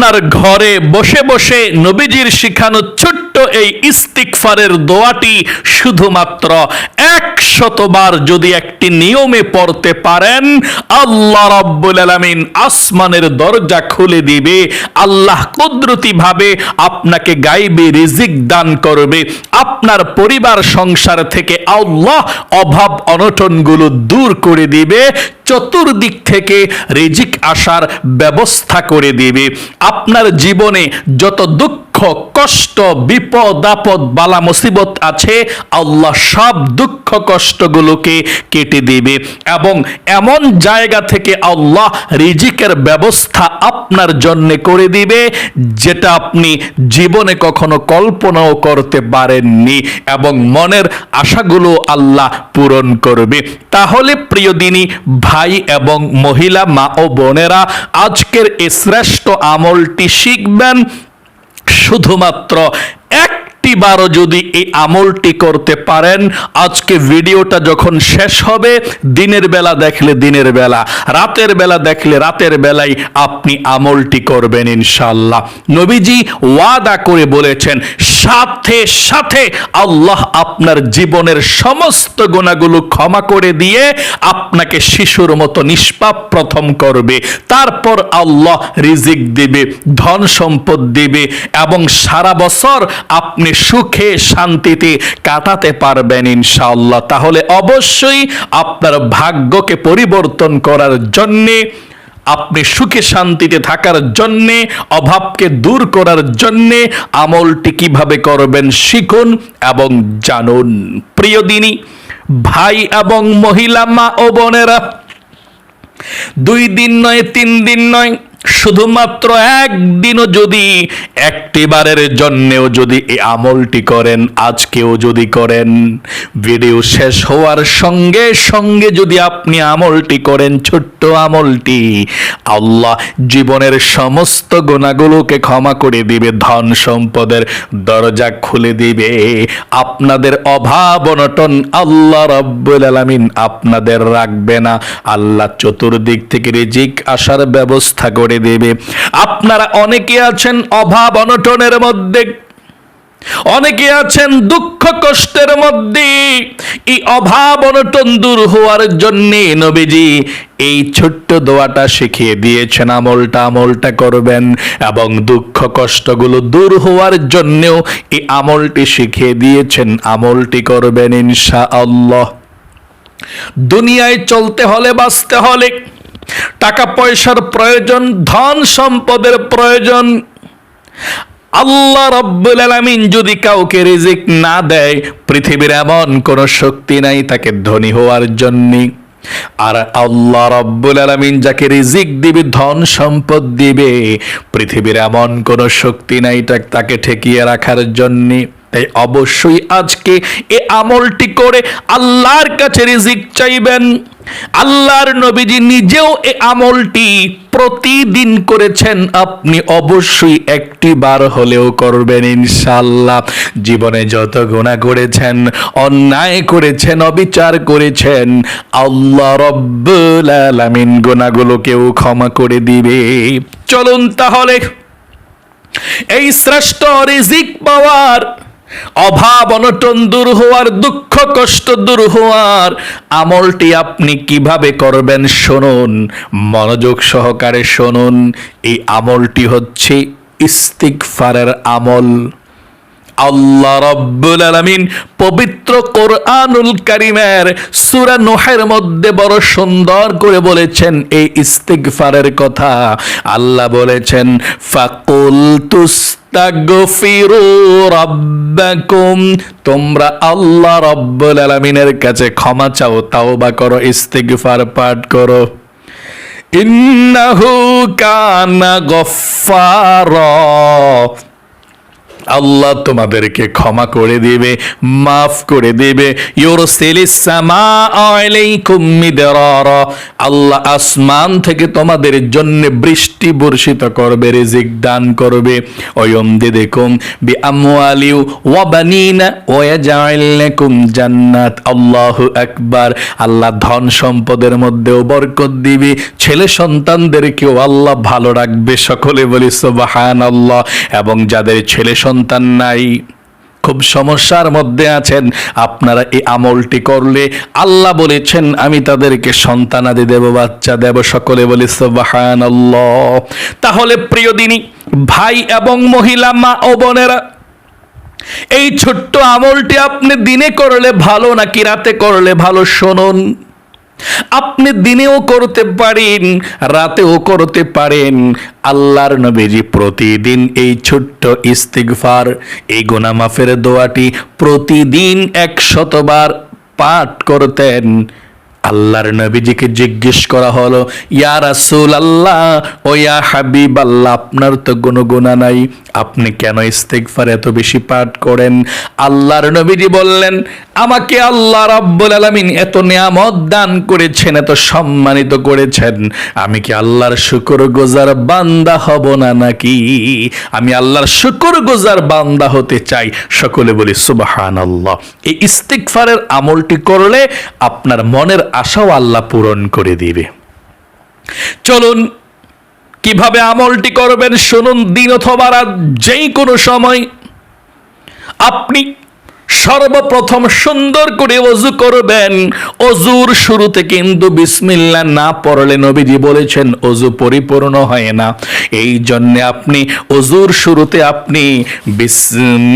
আপনার ঘরে বসে বসে নবীজির শিখানো ছোট্ট এই ইস্তিকফারের দোয়াটি শুধুমাত্র একশতবার যদি একটি নিয়মে পড়তে পারেন, আল্লাহ রাব্বুল আলামিন আসমানের দরজা খুলে দিবে, আল্লাহ কুদরতি ভাবে আপনাকে গাইবে, রিজিক দান করবে। আপনার পরিবার, সংসার থেকে আল্লাহ অভাব অনটনগুলো দূর করে দিবে, চতুর্দিক থেকে রিজিক আসার ব্যবস্থা করে দিবে। আপনার জীবনে যত দুঃখ কষ্ট, বিপদ, আপদ, বালা, মুসিবত আছে, আল্লাহ সব দুঃখ, কষ্টগুলোকে কেটে দিবে। এবং এমন জায়গা থেকে আল্লাহ রিজিকের ব্যবস্থা আপনার জন্য করে দিবে, যেটা আপনি জীবনে কখনো কল্পনাও করতে পারেননি এবং মনের আশাগুলো আল্লাহ পূরণ করবে। তাহলে প্রিয় দিনী, ভাই এবং মহিলা, মা ও বোনেরা, আজকের এই শ্রেষ্ঠ আমলটি শিখবেন। শুধুমাত্র একটি বারও যদি এই আমলটি করতে পারেন, আজকে ভিডিওটা যখন শেষ হবে, দিনের বেলা দেখলে দিনের বেলা, রাতের বেলা দেখলে রাতের বেলায় আপনি আমলটি করবেন ইনশাল্লাহ নবীজি ওয়াদা করে বলেছেন, সাথে সাথে আল্লাহ আপনার জীবনের সমস্ত গুণাগুলো ক্ষমা করে দিয়ে আপনাকে শিশুর মতো নিষ্পাপ প্রথম করবে। তারপর আল্লাহ রিজিক দিবে, ধন সম্পদ দিবে এবং সারা বছর আপনি সুখে শান্তিতে কাটাতে পারবেন ইনশাআল্লাহ। তাহলে অবশ্যই আপনার ভাগ্যকে পরিবর্তন করার জন্যে, আপনি সুখে শান্তিতে থাকার জন্যে, অভাবকে দূর করার জন্যে আমলটি কীভাবে করবেন শিখুন এবং জানুন। প্রিয় দিনী, ভাই এবং মহিলা মা ও বোনেরা, দুই দিন নয়, তিন দিন নয় শুধুমাত্র একদিনও যদি, একটিবারের জন্যেও যদি এই আমলটি করেন, আজকেও যদি করেন, ভিডিও শেষ হওয়ার সঙ্গে সঙ্গে যদি আপনি আমলটি করেন, ছোট্ট আমলটি, আল্লাহ জীবনের সমস্ত গুণাগুলোকে ক্ষমা করে দিবে, ধন সম্পদের দরজা খুলে দিবে। আপনাদের অভাব অনটন আল্লাহ রব্বুল আলামিন আপনাদের রাখবে না। আল্লাহ চতুর্দিক থেকে রিজিক আসার ব্যবস্থা করে দেবে। আপনারা অনেকে আছেন অভাব অনটনের মধ্যে। অনেকে আছেন দুঃখ কষ্টের মধ্যে। এই অভাব অনটন দূর হওয়ার জন্য নবীজি এই ছোট্ট দোয়াটা শিখিয়ে দিয়েছেন, আমলটা আমলটা করবেন এবং দুঃখ কষ্টগুলো দূর হওয়ার জন্যও এই আমলটি শিখিয়ে দিয়েছেন, আমলটি করবেন ইনশা আল্লাহ দুনিয়ায় চলতে হলে বাঁচতে হলে টাকা পয়সার প্রয়োজন, ধন সম্পদের প্রয়োজন। আল্লাহ রব্বুল আলামিন যদি কাউকে রিজিক না দেয়, পৃথিবীর এমন কোন শক্তি নাই তাকে ধনী হওয়ার জন্য। আর আল্লাহ রব্বুল আলামিন যাকে রিজিক দিবে, ধন সম্পদ দিবে, পৃথিবীর এমন কোন শক্তি নাই তাকে ঠেকিয়ে রাখার জন্য। তাই অবশ্যই আজকে এ আমলটি করে আল্লাহর কাছে রিজিক চাইবেন। আল্লাহর নবীজি নিজেও এ আমলটি প্রতিদিন করেছেন। আপনি অবশ্যই একটি বার হলেও করবেন ইনশাল্লাহ জীবনে যত গুণা করেছেন, অন্যায় করেছেন, অবিচার করেছেন, আল্লাহ রব্বুল আলামিন গুণাগুলোকেও ক্ষমা করে দিবে। চলুন তাহলে এই শ্রেষ্ঠ রিজিক পাওয়ার অভাব অনটন দূর হওয়ার, দুঃখ কষ্ট দূর হওয়ার, আমলটি আপনি কীভাবে করবেন শুনুন, মনোযোগ সহকারে শুনুন, এই আমলটি হচ্ছে ইস্তিগফারের আমল। আল্লাহ রব্বুল আলামিন পবিত্র কোরআনুল কারিমের সূরা নূহের মধ্যে বড় সুন্দর করে বলেছেন এই ইস্তিগফারের কথা। আল্লাহ বলেছেন ফাকুল তোমরা আল্লাহ রব্বুল আলামিনের কাছে ক্ষমা চাও, তাওবা করো, ইস্তিগফার পাঠ করো। ইন্নাহু কানা গফফারা। আল্লাহ তোমাদেরকে ক্ষমা করে দিবে, মাফ করে দিবে। আল্লাহ আসমান থেকে তোমাদের জন্য বৃষ্টি বর্ষিত করবে, রিজিক দান করবে। ওয়া বানিনা ওয়া ইয়াজআল লাকুম জান্নাত। আল্লাহু আকবার। আল্লাহ ধন সম্পদের মধ্যেও বরকত দিবে। ছেলে সন্তানদেরকেও আল্লাহ ভালো রাখবে সকলে বলি সুবহানাল্লাহ। এবং যাদের ছেলে সন্তান নাই। খুব সমস্যার মধ্যে আছেন। আপনারা এই আমলটি করলে আল্লাহ বলেছেন, আমি তাদেরকে সন্তানাদি দেব, বাচ্চা দেব সকলে বলি সুবহানাল্লাহ। তাহলে প্রিয় দিনী, ভাই এবং মহিলা, মা ও বোনেরা, এই ছোট্ট আমলটি আপনি দিনে করলে ভালো, নাকি রাতে করলে ভালো, শুনুন। আপনি দিনেও করতে পারেন, রাতেও করতে পারেন। আল্লাহর নবীজি প্রতিদিন এই ছোট্ট ইস্তিগফার, এই গোনামাফের দোয়াটি প্রতিদিন একশতবার পাঠ করতেন। আল্লাহর নবীজিকে জিজ্ঞেস করা হলো, ইয়া রাসূল আল্লাহ ও ইয়া হাবিব আল্লাহ আপনার তো কোনো গুণা নাই। আপনি কেন ইস্তেগফার এত বেশি পাঠ করেন? আল্লাহর নবীজি বললেন, আমাকে আল্লাহ রাব্বুল আলামিন এত নিয়ামত দান করেছেন, এত সম্মানিত করেছেন। আমি কি আল্লাহর শুকর গোজার বান্দা হব না নাকি? আমি আল্লাহর শুকর গোজার বান্দা হতে চাই। সকলে বলি, সুবহানাল্লাহ। এই ইস্তিগফারের আমলটি করলে আপনার মনের আশাও আল্লাহ পূরণ করে দিবে। চলুন কীভাবে আমলটি করবেন শুনুন দিন অথবা রাত যেই কোনো সময়। আপনি সর্বপ্রথম সুন্দর করে অজু করবেন। অজুর শুরুতে কিন্তু বিসমিল্লা না পড়লে নবীজি বলেছেন অজু পরিপূর্ণ হয় না। এই জন্য আপনি অজুর শুরুতে আপনি বিসমিল্লাহির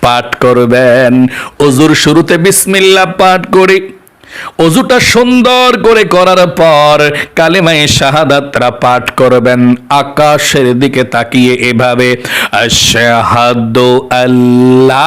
পাঠ করবেন। অজুর শুরুতে বিসমিল্লা পাঠ করে অজুটা সুন্দর করে করার পর কালেমায় শাহাদাতরা পাঠ করবেন। আকাশের দিকে তাকিয়ে এভাবে, আশাহাদু আল্লাহ।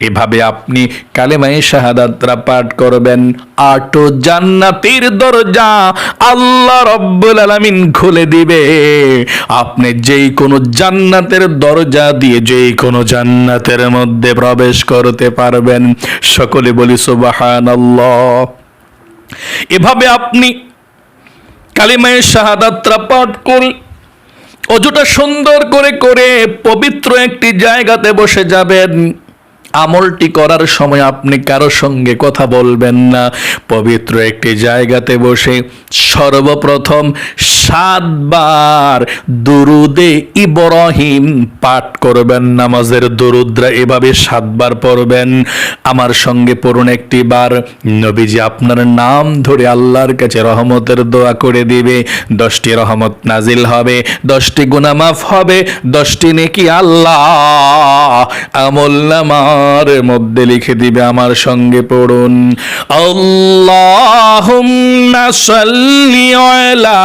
এভাবে আপনি কালেমায়ে শাহাদাতরা পাঠ করবেন। আটো জান্নাতের দরজা আল্লাহ রব্বুল আলামিন খুলে দিবে। আপনি যেই কোনো জান্নাতের দরজা দিয়ে যেই কোনো জান্নাতের মধ্যে প্রবেশ করতে পারবেন। সকলে বলি সুবহানাল্লাহ। এভাবে আপনি কালিমায়ে শাহাদাতরা পাঠ করলে অজুটা সুন্দর করে করে পবিত্র একটি জায়গাতে বসে যাবেন। আমলটি করার সময় আপনি কারও সঙ্গে কথা বলবেন না। পবিত্র একটি জায়গাতে বসে সর্বপ্রথম সাতবার দুরুদে ইব্রাহিম পাঠ করবেন। নামাজের দুরুদ্রা এভাবে সাতবার পড়বেন। আমার সঙ্গে পড়ুন একটি বার নবীজি আপনার নাম ধরে আল্লাহর কাছে রহমতের দোয়া করে দিবে। দশটি রহমত নাজিল হবে, দশটি গুনামাফ হবে, দশটি নেকি আল্লাহ আমল নামার মধ্যে লিখে দিবে আমার সঙ্গে পড়ুন। আল্লাহুম্মা সাল্লি আলা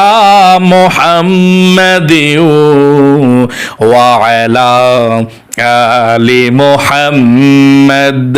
মুহাম্মাদিও ওয়া আলা আলি মুহাম্মাদ।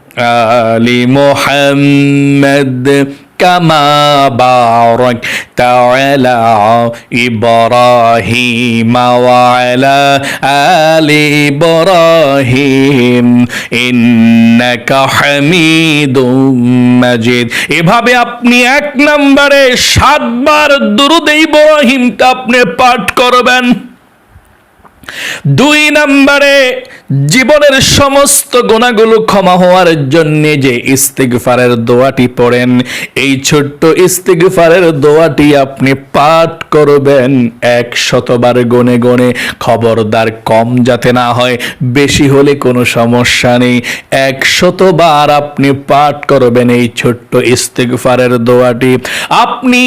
آل محمد كما باركت على إبراهيم وعلى آل إبراهيم إنك حميد مجيد এভাবে আপনি এক নম্বরে সাতবার দুরুদ ইব্রাহিমটা আপনি পাঠ করবেন দুই নম্বরে জীবনের সমস্ত গুণাগুলো ক্ষমা হওয়ার জন্য যে ইস্তিগফারের দোয়াটি পড়েন, এই ছোট্ট ইস্তিগফারের দোয়াটি আপনি পাঠ করবেন এক শতবার গনে গনে। খবরদার কম যাতে না হয়, বেশি হলে কোনো সমস্যা নেই। এক শতবার আপনি পাঠ করবেন এই ছোট্ট ইস্তিগফারের দোয়াটি। আপনি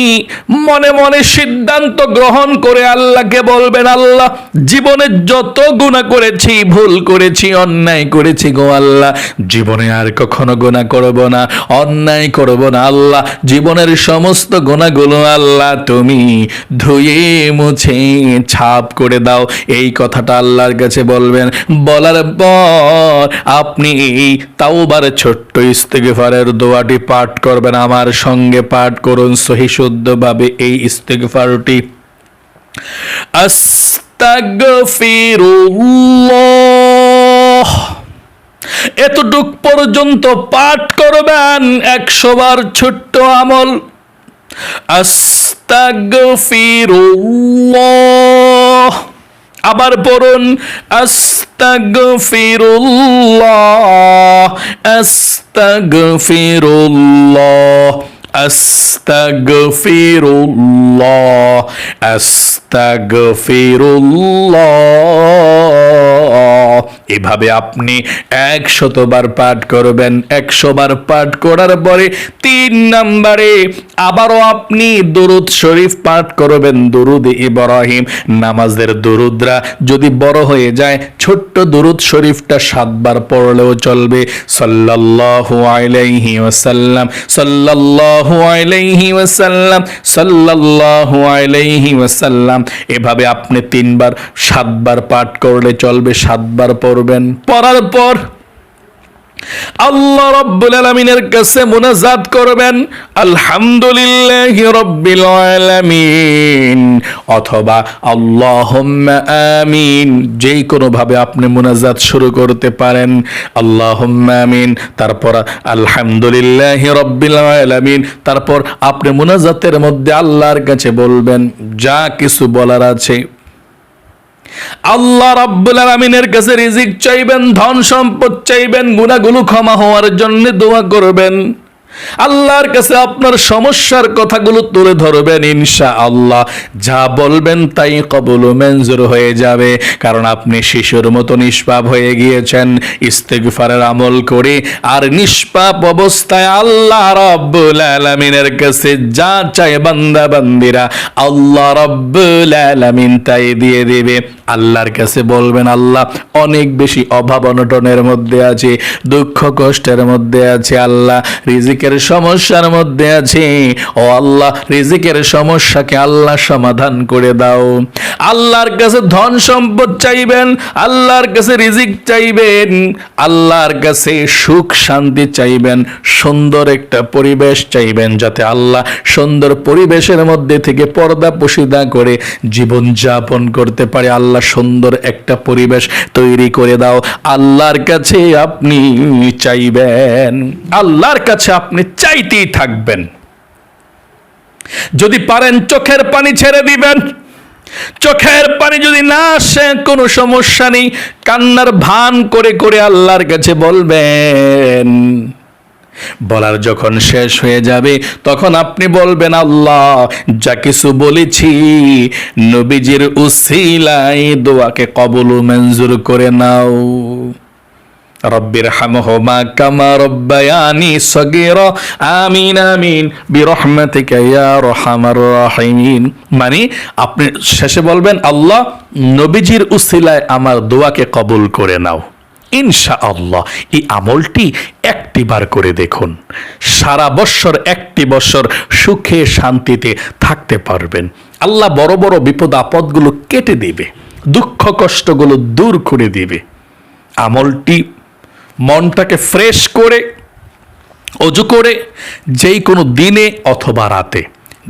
মনে মনে সিদ্ধান্ত গ্রহণ করে আল্লাহকে বলবেন, আল্লাহ, জীবনে যত গুণা করেছি, ভুল করেছি, অন্যায় করেছি গো আল্লাহ। জীবনে আর কখনো গুণা করব না, অন্যায় করব না আল্লাহ। জীবনের সমস্ত গুণাগুলো আল্লাহ তুমি ধুয়ে, মুছে, ছাপ করে দাও। এই কথাটা আল্লাহর কাছে বলবেন। বলার পর আপনি এই তাওবার ছোট্ট ইস্তেগফারের দোয়াটি পাঠ করবেন। আমার সঙ্গে পাঠ করুন সহি শুদ্ধভাবে এই ইস্তেগফারটি। আস্তাগফিরুল্লাহ। এতটুক পর্যন্ত পাঠ করবেন একশোবার ছোট্ট আমল। আস্তাগফিরুল্লাহ। আবার পড়ুন আস্তাগফিরুল্লাহ আস্তাগফিরুল্লাহ আস্তাগফিরুল্লাহ আস্তাগফিরুল্লাহ। এভাবে আপনি একশতবার পাঠ করবেন, একশো বার পাঠ করার পরে তিন নম্বরে আবারও আপনি দরুদ শরীফ পাঠ করবেন, দরুদ ইব্রাহিম। নামাজের দরুদরা যদি বড় হয়ে যায়, ছোট্ট দরুদ শরীফটা সাতবার পড়লেও চলবে। সাল্লাল্লাহু আলাইহি ওয়াসাল্লাম, সাল্লাল্লাহু আলাইহি ওয়াসাল্লাম, সাল্লাল্লাহু আলাইহি ওয়াসাল্লাম। এভাবে আপনি তিনবার, সাতবার পাঠ করলে চলবে, সাতবার পড়বেন পড়ার পর আল্লাহ রব্বুল আলমিনের কাছে মুনাজাত করবেন, আলহামদুলিল্লাহ রব্বিল আলামিন অথবা, আল্লাহুম্মা আমিন যেই কোনো ভাবে আপনি মুনাজাত শুরু করতে পারেন, আল্লাহুম্মা আমিন তারপর, আলহামদুলিল্লাহ রব্বিল আলামিন তারপর আপনি মুনাজাতের মধ্যে আল্লাহর কাছে বলবেন, যা কিছু বলার আছে আল্লাহ রাব্বুল আলামিনের কাছে রিজিক চাইবেন, ধন সম্পদ চাইবেন, গুনাহগুলো ক্ষমা হওয়ার জন্য দোয়া করবেন। আল্লাহর কাছে আপনার সমস্যার কথাগুলো তুলে ধরবেন ইনশা আল্লাহ যা বলবেন তাই কবুল মঞ্জুর হয়ে যাবে। কারণ আপনি শিশুর মতো নিষ্পাপ হয়ে গিয়েছেন। ইস্তেগফারের আমল করে। আর নিষ্পাপ অবস্থায় আল্লাহ রাব্বুল আলামিনের কাছে যা চায় বান্দা বান্দিরা আল্লাহ রাব্বুল আলামিন তাই দিয়ে দেবে। আল্লাহর কাছে বলবেন, আল্লাহ, অনেক বেশি অভাব অনটনের মধ্যে আছে, দুঃখ কষ্টের মধ্যে আছে, আল্লাহ রিজিকের সমস্যার মধ্যে আছে। ও আল্লাহ, রিজিকের সমস্যাকে আল্লাহ সমাধান করে দাও। আল্লাহর কাছে ধন সম্পদ চাইবেন, আল্লাহর কাছে রিজিক চাইবেন, আল্লাহর কাছে সুখ শান্তি চাইবেন, সুন্দর একটা পরিবেশ চাইবেন, যাতে আল্লাহ সুন্দর পরিবেশের মধ্যে থেকে পর্দা পশিদা করে জীবন যাপন করতে পারে। আল্লাহ সুন্দর একটা পরিবেশ তৈরি করে দাও। আল্লাহর কাছে আপনি চাইবেন, আল্লাহর কাছে আপনি চাইতেই থাকবেন। যদি পারেন চোখের পানি ছেড়ে দিবেন। চোখের পানি যদি না আসে, কোনো সমস্যা নেই। কান্নার ভান করে করে আল্লাহর কাছে বলবেন। বলার যখন শেষ হয়ে যাবে, তখন আপনি বলবেন, আল্লাহ, যা কিছু বলেছি, নবীজির উসিলাই দোয়াকে কবল মঞ্জুর করে নাও। রব্বির হামহুমা কামা রব্বায়ানি সগীরা। আমিন আমিন। বিরহমাতিকা ইয়া রহমার রাহিমিন। মানে আপনি শেষে বলবেন, আল্লাহ নবীজির উসিলায় আমার দোয়াকে কবুল করে নাও। ইনশা আল্লাহ এই আমলটি একটি বার করে দেখুন। সারা বৎসর একটি বৎসর সুখে, শান্তিতে থাকতে পারবেন। আল্লাহ বড় বড় বিপদ, আপদগুলো কেটে দিবে, দুঃখ, কষ্টগুলো দূর করে দিবে। আমলটি মনটাকে ফ্রেশ করে, অজু করে, যেই কোনো দিনে অথবা রাতে।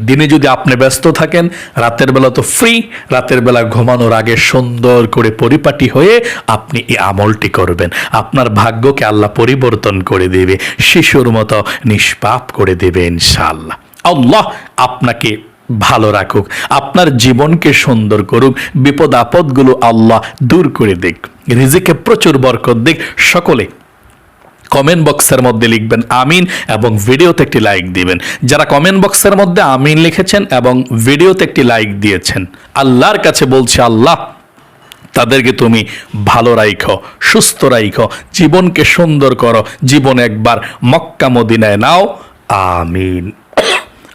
দিনে যদি আপনি ব্যস্ত থাকেন, রাতের বেলা তো ফ্রি রাতের বেলা ঘুমানোর আগে সুন্দর করে পরিপাটি হয়ে আপনি এই আমলটি করবেন। আপনার ভাগ্যকে আল্লাহ পরিবর্তন করে দেবে, শিশুর মতো নিষ্পাপ করে দেবে ইনশাল্লাহ আল্লাহ আপনাকে ভালো রাখুক, আপনার জীবনকে সুন্দর করুক, বিপদ আপদগুলো আল্লাহ দূর করে দিক, রিজিকে প্রচুর বরকত দিক, সকলে কমেন্ট বক্সের মধ্যে লিখবেন আমিন এবং ভিডিওতে একটি লাইক দিবেন। যারা কমেন্ট বক্সের মধ্যে আমিন লিখেছেন এবং ভিডিওতে একটি লাইক দিয়েছেন, আল্লাহর কাছে বলছে, আল্লাহ, তাদেরকে তুমি ভালো রাইখো, সুস্থ রাইখো, জীবনকে সুন্দর করো, জীবন একবার মক্কা মদিনায় নাও। আমিন।